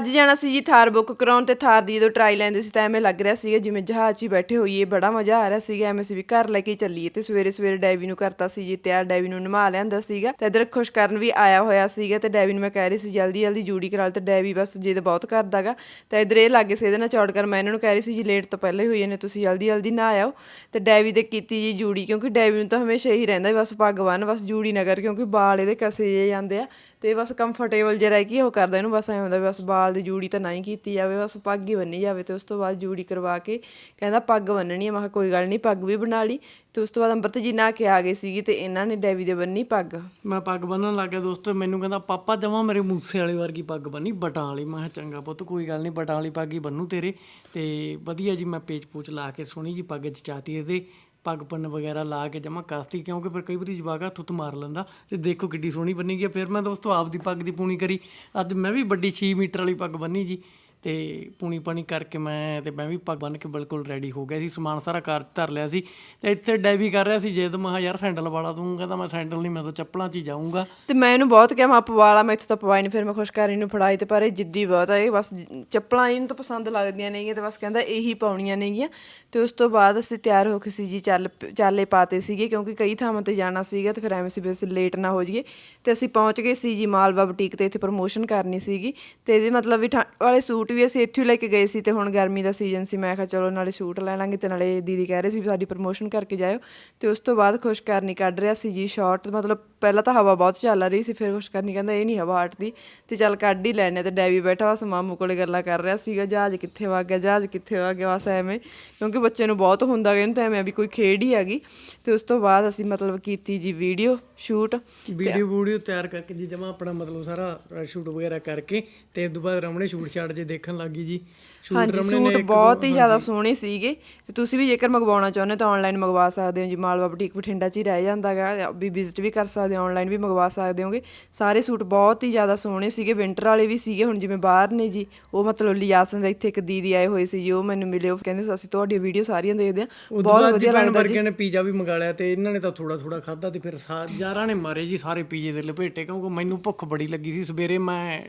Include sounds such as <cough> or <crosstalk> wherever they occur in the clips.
ਅੱਜ ਜਾਣਾ ਸੀ ਜੀ ਥਾਰ ਬੁੱਕ ਕਰਾਉਣ ਤੇ ਥਾਰ ਦੀ ਜਦੋਂ ਟਰਾਈ ਲੈਂਦੇ ਸੀ ਤਾਂ ਐਵੇਂ ਲੱਗ ਰਿਹਾ ਸੀਗਾ ਜਿਵੇਂ ਜਹਾਜ਼ 'ਚ ਹੀ ਬੈਠੇ ਹੋਈਏ, ਬੜਾ ਮਜ਼ਾ ਆ ਰਿਹਾ ਸੀਗਾ, ਐਵੇਂ ਸੀ ਵੀ ਘਰ ਲੈ ਕੇ ਚੱਲੀਏ ਤੇ ਸਵੇਰੇ ਸਵੇਰੇ ਡੈਵੀ ਨੂੰ ਕਰਤਾ ਸੀ ਜੀ ਤਿਆਰ, ਡੈਵੀ ਨੂੰ ਨਮਾ ਲਿਆਂਦਾ ਸੀਗਾ ਤੇ ਇਧਰ ਖੁਸ਼ ਕਰਨ ਵੀ ਆਇਆ ਹੋਇਆ ਸੀਗਾ ਤੇ ਡੈਵੀ ਨੂੰ ਮੈਂ ਕਹਿ ਰਹੀ ਸੀ ਜਲਦੀ ਜਲਦੀ ਜੂੜੀ ਕਰਾ ਲਓ ਤੇ ਡੈਵੀ ਬਸ ਜਿੱਦ ਬਹੁਤ ਕਰਦਾਗਾ ਤੇ ਇਧਰ ਇਹ ਲੱਗੇ ਸੀ ਇਹਦੇ ਨਾਲ ਚੌੜ ਕਰ, ਮੈਂ ਇਹਨਾਂ ਨੂੰ ਕਹਿ ਰਹੀ ਸੀ ਜੀ ਲੇਟ ਤੋਂ ਪਹਿਲਾਂ ਹੀ ਹੋਈ ਨੇ ਤੁਸੀਂ ਜਲਦੀ ਜਲਦੀ ਨਾ ਆਇਓ। ਤੇ ਡੈਵੀ ਦੇ ਕੀਤੀ ਜੀ ਜੂੜੀ ਕਿਉਂਕਿ ਡੈਵੀ ਨੂੰ ਤਾਂ ਹਮੇਸ਼ਾ ਹੀ ਰਹਿੰਦਾ ਬਸ ਪੱਗ ਬੰਨ ਬਸ ਜੂੜੀ ਨਗਰ ਕਿਉਂਕਿ ਵਾਲ ਇਹਦੇ ਕਸੇ ਜੇ ਜਾਂਦੇ ਆ। ਤੇ ਬਸ ਕੰਫਰਟੇਬਲ ਜਿਹਾ ਰਹਿ ਕੇ ਉਹ ਕਰਦਾ ਇਹਨੂੰ, ਬਸ ਐਂ ਹੁੰਦਾ ਵੀ ਬਸ ਬਾਲ ਦੀ ਜੂੜੀ ਤਾਂ ਨਾ ਹੀ ਕੀਤੀ ਜਾਵੇ, ਬਸ ਪੱਗ ਹੀ ਬੰਨੀ ਜਾਵੇ ਤੇ ਉਸ ਤੋਂ ਬਾਅਦ ਜੂੜੀ ਕਰਵਾ ਕੇ ਕਹਿੰਦਾ ਪੱਗ ਬੰਨਣੀ ਆ। ਮੈਂ ਕਿਹਾ ਕੋਈ ਗੱਲ ਨਹੀਂ, ਪੱਗ ਵੀ ਬਣਾ ਲਈ ਤੇ ਉਸ ਤੋਂ ਬਾਅਦ ਅੰਮ੍ਰਿਤ ਜੀ ਨਹਾ ਕੇ ਆ ਗਏ ਸੀਗੀ ਤੇ ਇਹਨਾਂ ਨੇ ਡੈਵੀ ਦੇ ਬੰਨੀ ਪੱਗ। ਮੈਂ ਪੱਗ ਬੰਨਣ ਲੱਗ ਗਿਆ ਦੋਸਤੋ, ਮੈਨੂੰ ਕਹਿੰਦਾ, ਪਾਪਾ ਜਮਾ ਮੇਰੇ ਮੂਸੇ ਵਾਲੇ ਵਰਗੀ ਪੱਗ ਬੰਨੀ, ਬਟਾਂ ਵਾਲੀ। ਮੈਂ ਕਿਹਾ, ਚੰਗਾ ਪੁੱਤ, ਕੋਈ ਗੱਲ ਨਹੀਂ, ਬਟਾਂ ਵਾਲੀ ਪੱਗ ਹੀ ਬੰਨੂ ਤੇਰੇ। ਤੇ ਵਧੀਆ ਜੀ, ਮੈਂ ਪੇਚ ਪੂਚ ਲਾ ਕੇ ਸੋਹਣੀ ਜੀ ਪੱਗ ਚਚਾਤੀ ਇਹਦੇ। ਪੱਗ ਪੰਨ ਵਗੈਰਾ ਲਾ ਕੇ ਜਮਾ ਕਰਤੀ, ਕਿਉਂਕਿ ਫਿਰ ਕਈ ਵਾਰੀ ਜਵਾਗਾ ਥੁੱਤ ਮਾਰ ਲੈਂਦਾ ਤੇ ਦੇਖੋ ਕਿੱਡੀ ਸੋਹਣੀ ਬੰਨੀ ਗਈ ਆ। ਫਿਰ ਮੈਂ ਦੋਸਤੋ ਆਪਦੀ ਪੱਗ ਦੀ ਪੂਣੀ ਕਰੀ ਅੱਜ ਮੈਂ ਵੀ ਵੱਡੀ 6 ਮੀਟਰ ਵਾਲੀ ਪੱਗ ਬੰਨੀ ਜੀ ਤੇ ਪੂਣੀ ਪਾਣੀ ਕਰਕੇ ਮੈਂ ਤੇ ਮੈਂ ਵੀ ਪੱਗ ਬੰਨ ਕੇ ਬਿਲਕੁਲ ਰੈਡੀ ਹੋ ਗਿਆ ਸੀ, ਸਮਾਨ ਸਾਰਾ ਕਾਰ ਧਰ ਲਿਆ ਸੀ ਤੇ ਇੱਥੇ ਡੈਵੀ ਕਰ ਰਿਹਾ ਸੀ, ਜੇ ਤਾਂ ਮੈਂ ਕਿਹਾ ਯਾਰ ਸੈਂਡਲ ਵਾਲਾ ਤੂੰ ਕਹਿੰਦਾ ਮੈਂ ਸੈਂਡਲ ਨਹੀਂ, ਮੈਂ ਤਾਂ ਚੱਪਲਾਂ 'ਚ ਹੀ ਜਾਊਂਗਾ। ਤੇ ਮੈਂ ਇਹਨੂੰ ਬਹੁਤ ਕਿਹਾ, ਮੈਂ ਪਵਾਲਾ ਮੈਂ ਇੱਥੋਂ ਤਾਂ ਪਵਾਈ ਨਹੀਂ ਫਿਰ ਮੈਂ ਖੁਸ਼ਕਾਰੀ ਨੂੰ ਫੜਾਈ ਤੇ ਪਰ ਇਹ ਜਿੱਦੀ ਬਹੁਤ ਆ, ਇਹ ਬਸ ਚੱਪਲਾਂ ਇਹਨੂੰ ਤਾਂ ਪਸੰਦ ਲੱਗਦੀਆਂ ਨੇਗੀਆਂ ਤੇ ਬਸ ਕਹਿੰਦਾ ਇਹੀ ਪਾਉਣੀਆਂ ਨੇਗੀਆਂ। ਤੇ ਉਸ ਤੋਂ ਬਾਅਦ ਅਸੀਂ ਤਿਆਰ ਹੋ ਕੇ ਸੀ ਜੀ, ਚੱਲ ਪ- ਚਾਲੇ ਪਾਤੇ ਸੀਗੇ ਕਿਉਂਕਿ ਕਈ ਥਾਵਾਂ ਤੇ ਜਾਣਾ ਸੀਗਾ ਤੇ ਫਿਰ ਐਵੇਂ ਸੀ ਵੀ ਅਸੀਂ ਲੇਟ ਨਾ ਹੋ ਜਾਈਏ। ਤੇ ਅਸੀਂ ਪਹੁੰਚ ਗਏ ਸੀ ਜੀ, ਮਾਲਵਾ ਬੁਟੀਕ ਤੇ ਇੱਥੇ ਪ੍ਰਮੋਸ਼ਨ ਕਰਨੀ ਸੀਗੀ। ਤੇ ਇਹਦੇ ਮਤਲਬ ਵੀ ਠੰਡ ਵਾਲੇ ਸੂਟ ਵੀ ਅਸੀਂ ਇੱਥੋਂ ਹੀ ਲੈ ਕੇ ਗਏ ਸੀ ਤੇ ਹੁਣ ਗਰਮੀ ਦਾ ਸੀਜ਼ਨ ਸੀ, ਮੈਂ ਕਿਹਾ ਚਲੋ ਨਾਲੇ ਸੂਟ ਲੈ ਲਾਂਗੇ ਤੇ ਨਾਲੇ ਦੀਦੀ ਕਹਿ ਰਹੇ ਸੀ ਵੀ ਸਾਡੀ ਪ੍ਰਮੋਸ਼ਨ ਕਰਕੇ ਜਾਇਓ ਤੇ ਉਸ ਤੋਂ ਬਾਅਦ ਖੁਸ਼ਕਰਨੀ ਕੱਢ ਰਿਹਾ ਸੀ ਜੀ ਸ਼ਾਰਟ ਮਤਲਬ ਪਹਿਲਾਂ ਤਾਂ ਹਵਾ ਬਹੁਤ ਚੱਲ ਰਹੀ ਸੀ ਫਿਰ ਖੁਸ਼ਕਰਨੀ ਕਹਿੰਦਾ ਇਹ ਨਹੀਂ ਹਵਾ ਹਟਦੀ। ਤੇ ਚੱਲ ਕੱਢ ਹੀ ਲੈਣੇ ਤੇ ਡੈਵੀ ਬੈਠਾ ਬਸ ਮਾਮੂ ਕੋਲੇ ਗੱਲਾਂ ਕਰ ਰਿਹਾ ਸੀਗਾ ਜਹਾਜ਼ ਕਿੱਥੇ ਵਗ ਗਿਆ ਜਹਾਜ਼ ਕਿੱਥੇ ਵਗ ਗਿਆ? ਬਸ ਐਵੇਂ ਕਿਉਂਕਿ ਬੱਚੇ ਨੂੰ ਬਹੁਤ ਹੁੰਦਾ ਕਿ ਇਹਨੂੰ ਤਾਂ ਐਵੇਂ ਵੀ ਕੋਈ ਖੇਡ ਹੀ ਹੈਗੀ। ਤੇ ਉਸ ਤੋਂ ਬਾਅਦ ਅਸੀਂ ਮਤਲਬ ਕੀਤੀ ਜੀ ਵੀਡੀਓ ਸ਼ੂਟ। ਵੀਡੀਓ ਵੀਡੀਓ ਤਿਆਰ ਕਰਕੇ ਜੀ ਜਮਾ ਆਪਣਾ ਮਤਲਬ ਸਾਰਾ ਸ਼ੂਟ ਵਗੈਰਾ ਕਰਕੇ ਤੇ ਉਸ ਤੋਂ ਬਾਅਦ ਰਮਣੇ ਸ਼ੂਟ ਛੱਡ ਜੇ ਦੇਖਣ ਲੱਗੀ ਜੀ। ਹਾਂਜੀ ਸੂਟ ਬਹੁਤ ਹੀ ਜ਼ਿਆਦਾ ਸੋਹਣੇ ਸੀਗੇ। ਤੇ ਤੁਸੀਂ ਵੀ ਜੇਕਰ ਮੰਗਵਾਉਣਾ ਚਾਹੁੰਦੇ ਤਾਂ ਆਨਲਾਈਨ ਮੰਗਵਾ ਸਕਦੇ ਹੋ ਜੀ ਮਾਲਵਾ ਬੁਟੀਕ ਬਠਿੰਡਾ 'ਚ ਹੀ ਰਹਿ ਜਾਂਦਾਗਾ ਵੀ ਵਿਜ਼ਿਟ ਵੀ ਕਰ ਸਕਦੇ ਹੋ ਆਨਲਾਈਨ ਵੀ ਮੰਗਵਾ ਸਕਦੇ ਹੋਗੇ। ਸਾਰੇ ਸੂਟ ਬਹੁਤ ਹੀ ਜ਼ਿਆਦਾ ਸੋਹਣੇ ਸੀਗੇ ਵਿੰਟਰ ਵਾਲੇ ਵੀ ਸੀਗੇ ਹੁਣ ਜਿਵੇਂ ਬਾਹਰ ਨੇ ਜੀ ਉਹ ਮਤਲਬ ਲਿਆਸਨ ਦਾ ਇੱਥੇ ਇੱਕ ਦੀਦੀ ਆਏ ਹੋਏ ਸੀ ਜੀ ਉਹ ਮੈਨੂੰ ਮਿਲੇ ਉਹ ਕਹਿੰਦੇ ਅਸੀਂ ਤੁਹਾਡੀਆਂ ਵੀਡੀਓ ਸਾਰੀਆਂ ਦੇਖਦੇ ਹਾਂ ਬਹੁਤ ਵਧੀਆ ਲੱਗਦਾ ਜੀ। ਨੇ ਪੀਜ਼ਾ ਵੀ ਮੰਗਾ ਲਿਆ ਤੇ ਇਹਨਾਂ ਨੇ ਤਾਂ ਥੋੜਾ ਥੋੜਾ ਖਾਦਾ ਤੇ ਫਿਰ ਸਾਰਿਆਂ ਨੇ ਮਾਰੇ ਜੀ ਸਾਰੇ ਪੀਜ਼ੇ ਦੇ ਲਪੇਟੇ ਕਿਉਂਕਿ ਮੈਨੂੰ ਭੁੱਖ ਬੜੀ ਲੱਗੀ ਸੀ। ਸਵੇਰੇ ਮੈਂ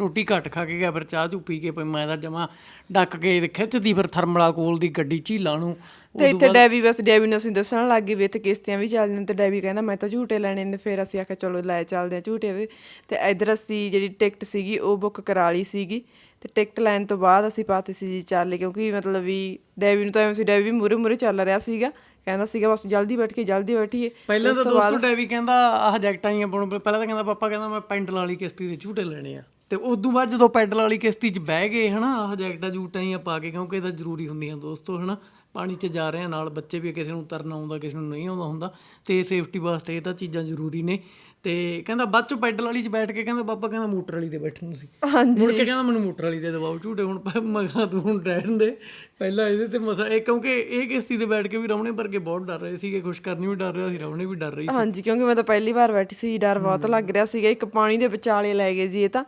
ਰੋਟੀ ਘੱਟ ਖਾ ਕੇ ਗਿਆ ਫਿਰ ਚਾਹ ਚੂ ਪੀ ਕੇ ਪਈ ਮੈਂ ਤਾਂ ਜਮਾ ਡੱਕ ਕੇ ਖਿੱਚਦੀ ਫਿਰ ਥਰਮਲਾ ਕੋਲ ਦੀ ਗੱਡੀ ਝੀਲਾਂ ਨੂੰ ਤੇ ਇੱਥੇ ਡੈਵੀ ਬਸ ਡੈਵੀ ਨੂੰ ਅਸੀਂ ਦੱਸਣ ਲੱਗ ਗਏ ਵੀ ਇੱਥੇ ਕਿਸ਼ਤੀਆਂ ਵੀ ਚੱਲਦੀਆਂ ਤੇ ਡੈਵੀ ਕਹਿੰਦਾ ਮੈਂ ਤਾਂ ਝੂਟੇ ਲੈਣੇ ਨੇ ਫਿਰ ਅਸੀਂ ਆਖਿਆ ਚਲੋ ਲੈ ਚੱਲਦੇ ਆ ਝੂਟੇ ਵੀ ਤੇ ਇੱਧਰ ਅਸੀਂ ਜਿਹੜੀ ਟਿਕਟ ਸੀਗੀ ਉਹ ਬੁੱਕ ਕਰਾ ਲਈ ਸੀਗੀ ਤੇ ਟਿਕਟ ਲੈਣ ਤੋਂ ਬਾਅਦ ਅਸੀਂ ਪਾਤੇ ਸੀ ਜੀ ਚੱਲ ਕਿਉਂਕਿ ਮਤਲਬ ਵੀ ਡੈਵੀ ਨੂੰ ਤਾਂ ਐਵੇਂ ਸੀ ਡੈਵੀ ਵੀ ਮੂਰੇ ਮੂਰੇ ਚੱਲ ਰਿਹਾ ਸੀਗਾ ਕਹਿੰਦਾ ਸੀਗਾ ਬਸ ਜਲਦੀ ਬੈਠ ਕੇ ਜਲਦੀ ਬੈਠੀਏ ਪਹਿਲਾਂ ਤਾਂ ਦੋਸਤੋ ਡੈਵੀ ਕਹਿੰਦਾ ਆਹ ਜੈਕਟਾਂ ਹੀ ਬਣੂ ਪਹਿਲਾਂ ਤਾਂ ਕਹਿੰਦਾ ਪਾਪਾ ਕਹਿੰਦਾ ਮੈਂ ਪੈਂਡਲ ਵਾਲੀ ਕਿਸ਼ਤੀ ਦੇ ਝੂਟੇ ਲੈਣੇ ਆ। ਤੇ ਉਦੋਂ ਬਾਅਦ ਜਦੋਂ ਪੈਡਲ ਵਾਲੀ ਕਿਸ਼ਤੀ 'ਚ ਬਹਿ ਗਏ ਹਨਾ ਆਹ ਜੈਕਟਾਂ ਜੂਟਾਂ ਹੀ ਪਾ ਕੇ ਕਿਉਂਕਿ ਇਹ ਤਾਂ ਜ਼ਰੂਰੀ ਹੁੰਦੀਆਂ ਦੋਸਤੋ ਹਨਾ ਪਾਣੀ 'ਚ ਜਾ ਰਹੇ ਆ ਨਾਲ ਬੱਚੇ ਵੀ ਕਿਸੇ ਨੂੰ ਤਰਨਾ ਆਉਂਦਾ ਕਿਸੇ ਨੂੰ ਨਹੀਂ ਆਉਂਦਾ ਹੁੰਦਾ ਤੇ ਸੇਫਟੀ ਵਾਸਤੇ ਇਹ ਤਾਂ ਚੀਜ਼ਾਂ ਜ਼ਰੂਰੀ ਨੇ। ਤੇ ਕਹਿੰਦਾ ਬਾਅਦ ਚ ਪੈਡਲ ਵਾਲੀ 'ਚ ਬੈਠ ਕੇ ਕਹਿੰਦਾ ਪਾਪਾ ਕਹਿੰਦਾ ਮੋਟਰ ਵਾਲੀ ਤੇ ਬੈਠਣ ਨੂੰ ਸੀ। ਹਾਂਜੀ। ਮੁੜ ਕੇ ਕਹਿੰਦਾ ਮੈਨੂੰ ਮੋਟਰ ਵਾਲੀ ਤੇ ਦਬਾਓ ਝੂਟੇ ਹੁਣ ਪ- ਮੈਂ ਕਿਹਾ ਤੂੰ ਹੁਣ ਰਹਿਣ ਦੇ। ਪਹਿਲਾਂ ਇਹਦੇ ਤੇ ਮਸਾ ਇਹ ਕਿਉਂਕਿ ਇਹ ਕਿਸ਼ਤੀ ਤੇ ਬੈਠ ਕੇ ਵੀ ਰਮਣੇ ਵਰਗੇ ਬਹੁਤ ਡਰ ਰਹੇ ਸੀਗੇ ਖੁਸ਼ ਕਰਨੀ ਵੀ ਡਰ ਰਿਹਾ ਸੀ ਰਮਣੇ ਵੀ ਡਰ ਰਹੀ ਸੀ। ਹਾਂਜੀ ਕਿਉਂਕਿ ਮੈਂ ਤਾਂ ਪਹਿਲੀ ਵਾਰ ਬੈਠੀ ਸੀ ਡਰ ਬਹੁਤ ਲੱਗ ਰਿਹਾ ਸੀਗਾ ਇੱਕ ਪਾਣੀ ਦੇ ਵਿਚਾਲੇ ਲੈ ਗਏ ਜੀ ਇਹ ਤਾਂ।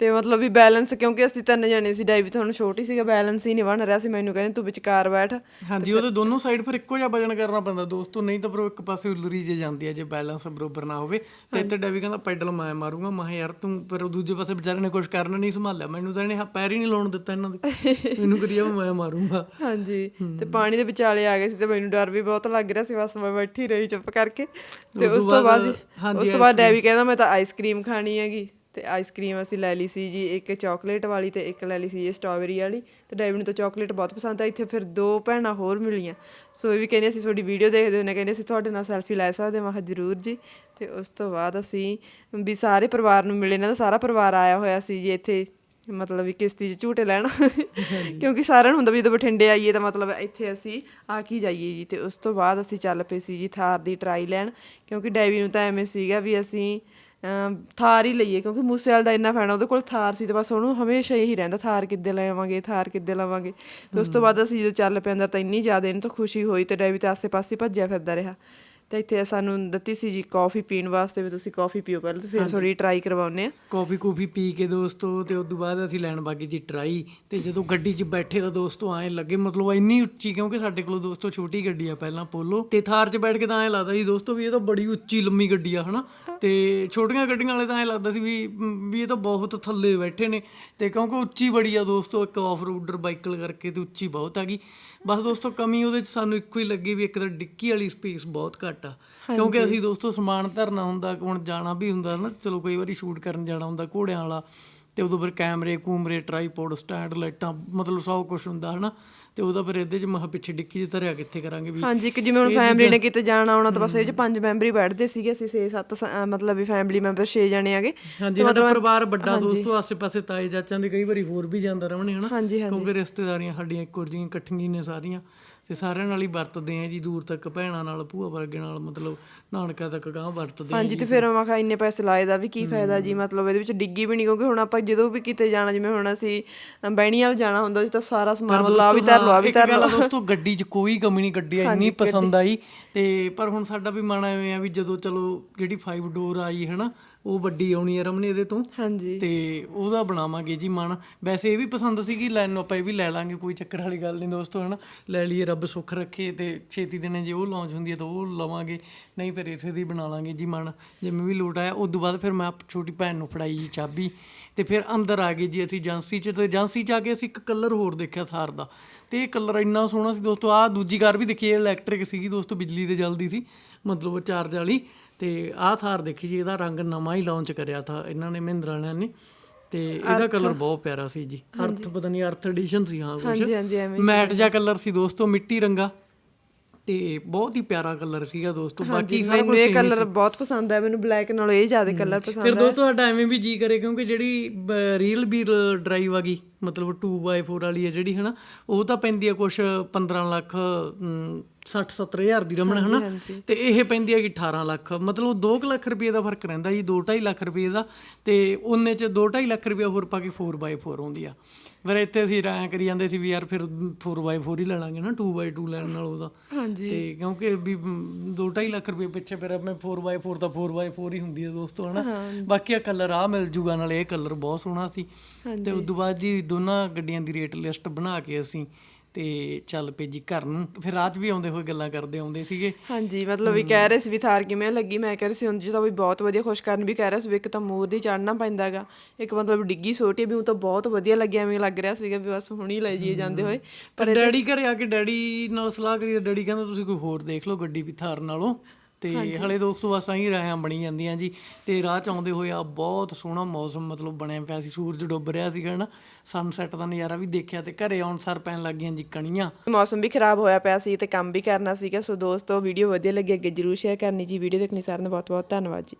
ਤੇ ਮਤਲਬ ਵੀ ਬੈਲੈਂਸ ਕਿਉਂਕਿ ਅਸੀਂ ਤਿੰਨ ਜਣੇ ਸੀ ਡਾਈ ਵੀ ਤੁਹਾਨੂੰ ਛੋਟੀ ਸੀਗਾ ਬੈਲੈਂਸ ਹੀ ਨਹੀਂ ਬਣ ਰਿਹਾ ਸੀ ਮੈਨੂੰ ਕਹਿੰਦੇ ਤੂੰ ਵਿਚਕਾਰ ਬੈਠ। ਹਾਂਜੀ ਉਹਦੇ ਦੋਨੋਂ ਸਾਈਡ ਪਰ ਇੱਕੋ ਜਿਹਾ ਵਜਨ ਕਰਨਾ ਪੈਂਦਾ ਦੋਸਤੋ ਨਹੀਂ ਤਾਂ ਫਿਰ ਇੱਕ ਪਾਸੇ ਉਲਰੀ ਜੇ ਜਾਂਦੀ ਹੈ ਜੇ ਬੈਲੈਂਸ ਬਰੋਬਰ ਨਾ ਹੋਵੇ। ਤੇ ਇੱਥੇ ਡੈਵੀ ਕਹਿੰਦਾ ਪੈਡਲ ਮੈਂ ਮਾਰੂੰਗਾ। ਮੈਂ ਯਾਰ ਤੂੰ ਪਰ ਉਹ ਦੂਜੇ ਪਾਸੇ ਵਿਚਾਰੇ ਨੇ ਕੁਝ ਕਰਨਾ ਨਹੀਂ ਸੰਭਾਲਿਆ। ਮੈਨੂੰ ਤਾਂ ਇਹਨੇ ਪੈਰ ਹੀ ਨਹੀਂ ਲਾਉਣ ਦਿੱਤਾ ਇਹਨਾਂ ਦੇ। <laughs> ਮੈਨੂੰ ਕਰੀਆ ਮੈਂ ਮਾਰੂੰਗਾ। ਹਾਂਜੀ। ਤੇ ਪਾਣੀ ਦੇ ਵਿਚਾਲੇ ਆ ਗਏ ਸੀ ਤੇ ਮੈਨੂੰ ਡਰ ਵੀ ਬਹੁਤ ਲੱਗ ਰਿਹਾ ਸੀ ਬਸ ਮੈਂ ਬੈਠੀ ਰਹੀ ਚੁੱਪ ਕਰਕੇ। ਤੇ ਉਸ ਤੋਂ ਬਾਅਦ ਉਸ ਤੋਂ ਬਾਅਦ ਡੈਵੀ ਕਹਿੰਦਾ ਮੈਂ ਤਾਂ ਆਈਸਕ੍ਰੀਮ ਖਾਣੀ ਹੈਗੀ। ਤੇ ਆਈਸਕ੍ਰੀਮ ਅਸੀਂ ਲੈ ਲਈ ਸੀ ਜੀ ਇੱਕ ਚਾਕਲੇਟ ਵਾਲੀ ਤੇ ਇੱਕ ਲੈ ਲਈ ਸੀ ਜੀ ਸਟ੍ਰਾਬੇਰੀ ਵਾਲੀ। ਤੇ ਡੈਵੀ ਨੂੰ ਤਾਂ ਚਾਕਲੇਟ ਬਹੁਤ ਪਸੰਦ ਆ ਇੱਥੇ ਫਿਰ ਦੋ ਭੈਣਾਂ ਹੋਰ ਮਿਲੀਆਂ। ਸੋ ਇਹ ਵੀ ਕਹਿੰਦੇ ਅਸੀਂ ਤੁਹਾਡੀ ਵੀਡੀਓ ਦੇਖਦੇ ਹੁੰਦੇ ਕਹਿੰਦੇ ਅਸੀਂ ਤੁਹਾਡੇ ਨਾਲ ਸੈਲਫੀ ਲੈ ਸਕਦੇ ਹਾਂ ਮੈਂ ਜ਼ਰੂਰ ਜੀ। ਤੇ ਉਸ ਤੋਂ ਬਾਅਦ ਅਸੀਂ ਵੀ ਸਾਰੇ ਪਰਿਵਾਰ ਨੂੰ ਮਿਲੇ ਇਹਨਾਂ ਦਾ ਸਾਰਾ ਪਰਿਵਾਰ ਆਇਆ ਹੋਇਆ ਸੀ ਜੀ ਇੱਥੇ ਮਤਲਬ ਵੀ ਕਿਸ਼ਤੀ 'ਚ ਝੂਟੇ ਲੈਣ। ਕਿਉਂਕਿ ਸਾਰਿਆਂ ਨੂੰ ਹੁੰਦਾ ਵੀ ਜਦੋਂ ਬਠਿੰਡੇ ਆਈਏ ਤਾਂ ਮਤਲਬ ਇੱਥੇ ਅਸੀਂ ਆ ਕੀ ਜਾਈਏ ਜੀ। ਤੇ ਉਸ ਤੋਂ ਬਾਅਦ ਅਸੀਂ ਚੱਲ ਪਏ ਸੀ ਜੀ ਥਾਰ ਦੀ ਟਰਾਈ ਲੈਣ ਕਿਉਂਕਿ ਡੈਵੀ ਨੂੰ ਤਾਂ ਐਵੇਂ ਸੀਗਾ ਵੀ ਅਸੀਂ ਥਾਰ ਹੀ ਲਈਏ ਕਿਉਂਕਿ ਮੂਸੇਵਾਲ ਦਾ ਇੰਨਾ ਫੈਨ ਉਹਦੇ ਕੋਲ ਥਾਰ ਸੀ ਤੇ ਬਸ ਉਹਨੂੰ ਹਮੇਸ਼ਾ ਇਹੀ ਰਹਿੰਦਾ ਥਾਰ ਕਿੱਦੇ ਲਵਾਂਗੇ ਥਾਰ ਕਿੱਦੇ ਲਵਾਂਗੇ। ਤੇ ਉਸ ਤੋਂ ਬਾਅਦ ਅਸੀਂ ਜਦੋਂ ਚੱਲ ਪਏ ਅੰਦਰ ਤਾਂ ਇੰਨੀ ਜ਼ਿਆਦਾ ਇਹਨੂੰ ਤਾਂ ਖੁਸ਼ੀ ਹੋਈ ਤੇ ਡੈਵੀ ਤਾਂ ਆਸੇ-ਪਾਸੇ ਭੱਜਿਆ ਫਿਰਦਾ ਰਿਹਾ। ਤੇ ਇੱਥੇ ਸਾਨੂੰ ਦਿੱਤੀ ਸੀ ਜੀ ਕਾਫੀ ਪੀਣ ਵਾਸਤੇ ਵੀ ਤੁਸੀਂ ਕਾਫੀ ਪੀਓ ਪਹਿਲਾਂ ਤੇ ਫਿਰ ਥੋੜੀ ਟਰਾਈ ਕਰਵਾਉਨੇ ਆ ਕਾਫੀ ਕੂਫੀ ਪੀ ਕੇ ਦੋਸਤੋ ਤੇ ਉਸ ਤੋਂ ਬਾਅਦ ਅਸੀਂ ਲੈਣ ਬਾਗੀ ਦੀ ਟਰਾਈ ਤੇ ਜਦੋਂ ਗੱਡੀ 'ਚ ਬੈਠੇ ਤਾਂ ਦੋਸਤੋ ਐਂ ਲੱਗੇ ਮਤਲਬ ਇੰਨੀ ਉੱਚੀ ਕਿਉਂਕਿ ਸਾਡੇ ਕੋਲ ਦੋਸਤੋ ਛੋਟੀ ਗੱਡੀ ਆ ਪਹਿਲਾਂ ਪੋਲੋ ਤੇ ਥਾਰ 'ਚ ਬੈਠ ਕੇ ਤਾਂ ਐਂ ਲੱਗਦਾ ਸੀ ਦੋਸਤੋ ਵੀ ਇਹ ਤਾਂ ਬੜੀ ਉੱਚੀ ਲੰਮੀ ਗੱਡੀ ਆ ਹਨਾ? ਤੇ ਛੋਟੀਆਂ ਗੱਡੀਆਂ ਵਾਲੇ ਤਾਂ ਐਂ ਲੱਗਦਾ ਸੀ ਵੀ ਵੀ ਇਹ ਤਾਂ ਬਹੁਤ ਥੱਲੇ ਬੈਠੇ ਨੇ ਤੇ ਕਿਉਂਕਿ ਉੱਚੀ ਬੜੀ ਆ ਦੋਸਤੋ ਇੱਕ ਆਫ ਰੋਡਰ ਬਾਈਕਲ ਕਰਕੇ ਤੇ ਉੱਚੀ ਬਹੁਤ ਹੈਗੀ ਬਸ ਦੋਸਤੋ ਕਮੀ ਉਹਦੇ ਚ ਸਾਨੂੰ ਇੱਕੋ ਹੀ ਲੱਗੀ ਵੀ ਇੱਕ ਤਾਂ ਡਿੱਕੀ ਵਾਲੀ ਸਪੇਸ ਬਹੁਤ ਘੱਟ ਆ ਕਿਉਂਕਿ ਅਸੀਂ ਦੋਸਤੋ ਸਮਾਨ ਧਰਨਾ ਹੁੰਦਾ ਹੁਣ ਜਾਣਾ ਵੀ ਹੁੰਦਾ ਨਾ ਚਲੋ ਕਈ ਵਾਰੀ ਸ਼ੂਟ ਕਰਨ ਜਾਣਾ ਹੁੰਦਾ ਘੋੜਿਆਂ ਵਾਲਾ ਤੇ ਉਦੋਂ ਫਿਰ ਕੈਮਰੇ ਕੂਮਰੇ ਟਰਾਈਪੋਡ ਸਟੈਂਡ ਲਾਈਟਾਂ ਮਤਲਬ ਸਭ ਕੁਝ ਹੁੰਦਾ ਹਨਾ? ਤੇ ਉਹਦਾ ਫਿਰ ਇਹਦੇ ਚ ਮਹਾ ਪਿੱਛੇ ਡਿੱਕੀ 'ਚ ਧਰਿਆ ਕਿੱਥੇ ਕਰਾਂਗੇ ਵੀ ਹਾਂਜੀ ਕਿ ਜਿਵੇਂ ਹੁਣ ਫੈਮਿਲੀ ਨੇ ਕਿਤੇ ਜਾਣਾ ਆਉਣਾ ਤਾਂ ਬਸ ਇਹ ਚ ਪੰਜ ਮੈਂਬਰ ਹੀ ਬੈਠਦੇ ਸੀਗੇ ਅਸੀਂ 6 7 ਮਤਲਬ ਵੀ ਫੈਮਿਲੀ ਮੈਂਬਰ 6 ਜਣੇ ਆਗੇ ਹਾਂਜੀ ਸਾਡਾ ਪਰਿਵਾਰ ਵੱਡਾ ਦੋਸਤੋ ਆਸੇ-ਪਾਸੇ ਤਾਏ ਚਾਚਾਂ ਦੇ ਕਈ ਵਾਰੀ ਹੋਰ ਵੀ ਜਾਂਦਾ ਰਵਣੇ ਹਨਾ? ਕਿਉਂਕਿ ਰਿਸ਼ਤੇਦਾਰੀਆਂ ਸਾਡੀਆਂ ਇੱਕੋ ਜਿਹੀਆਂ ਇਕੱਠੀਆਂ ਨੇ ਸਾਰੀਆਂ। ਤੇ ਸਾਰਿਆਂ ਨਾਲ ਹੀ ਵਰਤਦੇ ਆ ਜੀ ਦੂਰ ਤੱਕ ਭੈਣਾਂ ਨਾਲ ਭੂਆ ਵਰਗੇ ਨਾਲ ਮਤਲਬ ਨਾਨਕਾ ਤੱਕ ਗਾਂ ਵਰਤਦੇ ਆ ਹਾਂਜੀ ਤੇ ਫਿਰ ਮੈਂ ਕਿਹਾ ਇੰਨੇ ਪੈਸੇ ਲਾਏ ਦਾ ਵੀ ਕੀ ਫਾਇਦਾ ਜੀ ਮਤਲਬ ਇਹਦੇ ਵਿੱਚ ਡਿੱਗੀ ਵੀ ਨਹੀਂ ਕਿਉਂਕਿ ਹੁਣ ਆਪਾਂ ਜਦੋਂ ਵੀ ਕਿਤੇ ਜਾਣਾ ਜਿਵੇਂ ਹੁਣ ਅਸੀਂ ਬੈਣੀ ਵਾਲ ਜਾਣਾ ਹੁੰਦਾ ਸੀ ਤਾਂ ਸਾਰਾ ਸਮਾਨ ਮਤਲਬ ਆ ਵੀ ਧਰ ਲਓ ਆ ਵੀ ਧਰ ਲਓ ਦੋਸਤੋ ਗੱਡੀ 'ਚ ਕੋਈ ਕਮੀ ਨਹੀਂ ਗੱਡੀ ਇੰਨੀ ਪਸੰਦ ਆਈ ਤੇ ਪਰ ਹੁਣ ਸਾਡਾ ਵੀ ਮਨ ਐਵੇਂ ਆ ਵੀ ਜਦੋਂ ਚਲੋ ਜਿਹੜੀ 5 ਡੋਰ ਆਈ ਹਨਾ ਉਹ ਵੱਡੀ ਆਉਣੀ ਹੈ ਰਮਨੇ ਇਹਦੇ ਤੋਂ। ਹਾਂਜੀ। ਤੇ ਉਹਦਾ ਬਣਾਵਾਂਗੇ ਜੀ ਮਨ। ਵੈਸੇ ਇਹ ਵੀ ਪਸੰਦ ਸੀਗੀ ਲੈਣ ਨੂੰ ਆਪਾਂ ਇਹ ਵੀ ਲੈ ਲਾਂਗੇ ਕੋਈ ਚੱਕਰ ਵਾਲੀ ਗੱਲ ਨਹੀਂ ਦੋਸਤੋ ਹਨਾ? ਲੈ ਲਈਏ ਰੱਬ ਸੁੱਖ ਰੱਖੇ ਤੇ ਛੇਤੀ ਦਿਨੇ ਜੇ ਉਹ ਲਾਂਚ ਹੁੰਦੀ ਹੈ ਤਾਂ ਉਹ ਲਵਾਂਗੇ। ਨਹੀਂ ਫਿਰ ਇਥੇ ਦੀ ਬਣਾ ਲਾਂਗੇ ਜੀ ਮਨ। ਜਿਵੇਂ ਵੀ ਲੋਟ ਆਇਆ ਉਸ ਤੋਂ ਬਾਅਦ ਫਿਰ ਮੈਂ ਛੋਟੀ ਭੈਣ ਨੂੰ ਫੜਾਈ ਜੀ ਚਾਬੀ। ਤੇ ਫਿਰ ਅੰਦਰ ਆ ਗਏ ਜੀ ਅਸੀਂ ਏਜੰਸੀ 'ਚ ਤੇ ਏਜੰਸੀ 'ਚ ਆ ਕੇ ਅਸੀਂ ਇੱਕ ਕਲਰ ਹੋਰ ਦੇਖਿਆ ਥਾਰ ਦਾ। ਤੇ ਇਹ ਕਲਰ ਇੰਨਾ ਸੋਹਣਾ ਸੀ ਦੋਸਤੋ ਆਹ ਦੂਜੀ ਕਾਰ ਵੀ ਦੇਖੀ ਇਹ ਇਲੈਕਟ੍ਰਿਕ ਸੀਗੀ ਦੋਸਤੋ ਬਿਜਲੀ ਤੇ ਚੱਲਦੀ ਸੀ ਮਤਲਬ ਚਾਰਜ ਵਾਲੀ। ਤੇ ਆਹ ਥਾਰ ਦੇਖੀ ਜੀ ਇਹਦਾ ਰੰਗ ਨਵਾਂ ਹੀ ਲਾਂਚ ਕਰਿਆ ਥਾ ਇਹਨਾਂ ਨੇ ਮਹਿੰਦਰਾ ਨੇ। ਤੇ ਇਹਦਾ ਕਲਰ ਬਹੁਤ ਪਿਆਰਾ ਸੀ ਜੀ। ਅਰਥ ਪਤਾ ਨਹੀਂ ਅਰਥ ਐਡੀਸ਼ਨ ਸੀ ਹਾਂ ਕੁਛ। ਹਾਂਜੀ ਹਾਂਜੀ ਐਵੇਂ ਮੈਟ ਜਿਹਾ ਕਲਰ ਸੀ ਦੋਸਤੋ ਮਿੱਟੀ ਰੰਗਾ। ਤੇ ਬਹੁਤ ਹੀ ਪਿਆਰਾ ਕਲਰ ਸੀਗਾ ਦੋਸਤੋ ਬਾਕੀ ਸਾਰਾ ਮੈਨੂੰ ਇਹ ਕਲਰ ਬਹੁਤ ਪਸੰਦ ਹੈ ਮੈਨੂੰ ਬਲੈਕ ਨਾਲੋਂ ਇਹ ਜ਼ਿਆਦਾ ਕਲਰ ਪਸੰਦ ਫਿਰ ਦੋਸਤੋ ਸਾਡਾ ਐਵੇਂ ਵੀ ਜੀ ਕਰੇ ਕਿਉਂਕਿ ਜਿਹੜੀ ਰੀਅਲ ਵੀਲ ਡਰਾਈਵ ਆ ਗਈ ਮਤਲਬ 2x4 ਵਾਲੀ ਹੈ ਜਿਹੜੀ ਹਨਾ? ਉਹ ਤਾਂ ਪੈਂਦੀ ਆ ਕੁਛ 15 ਲੱਖ 60 70 ਹਜ਼ਾਰ ਦੀ ਰਮਣ ਹਨਾ? ਤੇ ਇਹ ਪੈਂਦੀ ਹੈਗੀ 18 ਲੱਖ। ਮਤਲਬ 2 ਲੱਖ ਰੁਪਏ ਦਾ ਫ਼ਰਕ ਰਹਿੰਦਾ ਜੀ 2.5 ਲੱਖ ਰੁਪਏ ਦਾ। ਤੇ ਉਹਨੇ ਚ 2.5 ਲੱਖ ਰੁਪਏ ਹੋਰ ਪਾ ਕੇ 4x4 ਆਉਂਦੀ ਆ। ਫਿਰ ਇੱਥੇ ਅਸੀਂ ਐਂ ਕਰੀ ਜਾਂਦੇ ਸੀ ਵੀ ਯਾਰ ਫਿਰ 4x4 ਹੀ ਲੈ ਲਾਂਗੇ ਨਾ 2x2 ਲੈਣ ਨਾਲ ਉਹਦਾ ਹਾਂਜੀ। ਤੇ ਕਿਉਂਕਿ ਵੀ 2.5 ਲੱਖ ਰੁਪਏ ਪਿੱਛੇ ਫਿਰ ਆਪਣੇ 4x4 ਤਾਂ 4x4 ਹੀ ਹੁੰਦੀ ਹੈ ਦੋਸਤੋ ਹਨਾ? ਬਾਕੀ ਆ ਕਲਰ ਆ ਮਿਲ ਜੂਗਾ ਨਾਲ ਇਹ ਕਲਰ ਬਹੁਤ ਸੋਹਣਾ ਸੀ। ਤੇ ਉਸ ਤੋਂ ਬਾਅਦ ਜੀ ਦੋਨਾਂ ਗੱਡੀਆਂ ਦੀ ਰੇਟ ਲਿਸਟ ਬਣਾ ਕੇ ਅਸੀਂ ਤੇ ਚੱਲ ਪਏ ਜੀ ਘਰ ਨੂੰ। ਫਿਰ ਰਾਤ ਵੀ ਆਉਂਦੇ ਹੋਏ ਗੱਲਾਂ ਕਰਦੇ ਆਉਂਦੇ ਸੀਗੇ। ਹਾਂਜੀ ਮਤਲਬ ਵੀ ਕਹਿ ਰਹੇ ਸੀ ਵੀ ਥਾਰ ਕਿਵੇਂ ਲੱਗੀ? ਮੈਂ ਕਹਿ ਰਹੀ ਸੀ ਉਂਝ ਤਾਂ ਵੀ ਬਹੁਤ ਵਧੀਆ ਖੁਸ਼ ਕਰਨ ਵੀ ਕਹਿ ਰਿਹਾ ਸੀ ਵੀ ਇੱਕ ਤਾਂ ਮੂਰ ਦੀ ਚੜਨਾ ਪੈਂਦਾਗਾ ਇੱਕ ਮਤਲਬ ਡਿੱਗੀ ਛੋਟੀ ਵੀ ਉਹ ਤਾਂ ਬਹੁਤ ਵਧੀਆ ਲੱਗਿਆ ਐਵੇਂ ਲੱਗ ਰਿਹਾ ਸੀਗਾ ਵੀ ਬਸ ਹੁਣੀ ਲੈ ਜਾਈਏ ਜਾਂਦੇ ਹੋਏ। ਪਰ ਡੈਡੀ ਘਰੇ ਆ ਕੇ ਡੈਡੀ ਨਾਲ ਸਲਾਹ ਕਰੀ ਡੈਡੀ ਕਹਿੰਦਾ ਤੁਸੀਂ ਕੋਈ ਹੋਰ ਦੇਖ ਲਓ ਗੱਡੀ ਵੀ ਥਾਰ ਨਾਲੋਂ। ਤੇ ਹਲੇ ਦੋਸਤੋ ਬਸ ਆਹੀ ਰਾਹਾਂ ਬਣੀ ਜਾਂਦੀਆਂ ਜੀ। ਤੇ ਰਾਹ ਚ ਆਉਂਦੇ ਹੋਏ ਆ ਬਹੁਤ ਸੋਹਣਾ ਮੌਸਮ ਮਤਲਬ ਬਣਿਆ ਪਿਆ ਸੀ। ਸੂਰਜ ਡੁੱਬ ਰਿਹਾ ਸੀਗਾ ਨਾ ਸਨਸੈਟ ਦਾ ਨਜ਼ਾਰਾ ਵੀ ਦੇਖਿਆ ਤੇ ਘਰੇ ਆਉਣ ਸਰ ਪੈਣ ਲੱਗੀਆਂ ਜੀ ਕਣੀਆਂ। ਮੌਸਮ ਵੀ ਖਰਾਬ ਹੋਇਆ ਪਿਆ ਸੀ ਤੇ ਕੰਮ ਵੀ ਕਰਨਾ ਸੀਗਾ। ਸੋ ਦੋਸਤੋ ਵੀਡੀਓ ਵਧੀਆ ਲੱਗੀ ਅੱਗੇ ਜਰੂਰ ਸ਼ੇਅਰ ਕਰਨੀ ਜੀ। ਵੀਡੀਓ ਦੇਖਣੀ ਸਾਰਿਆਂ ਦਾ ਬਹੁਤ ਬਹੁਤ ਧੰਨਵਾਦ ਜੀ।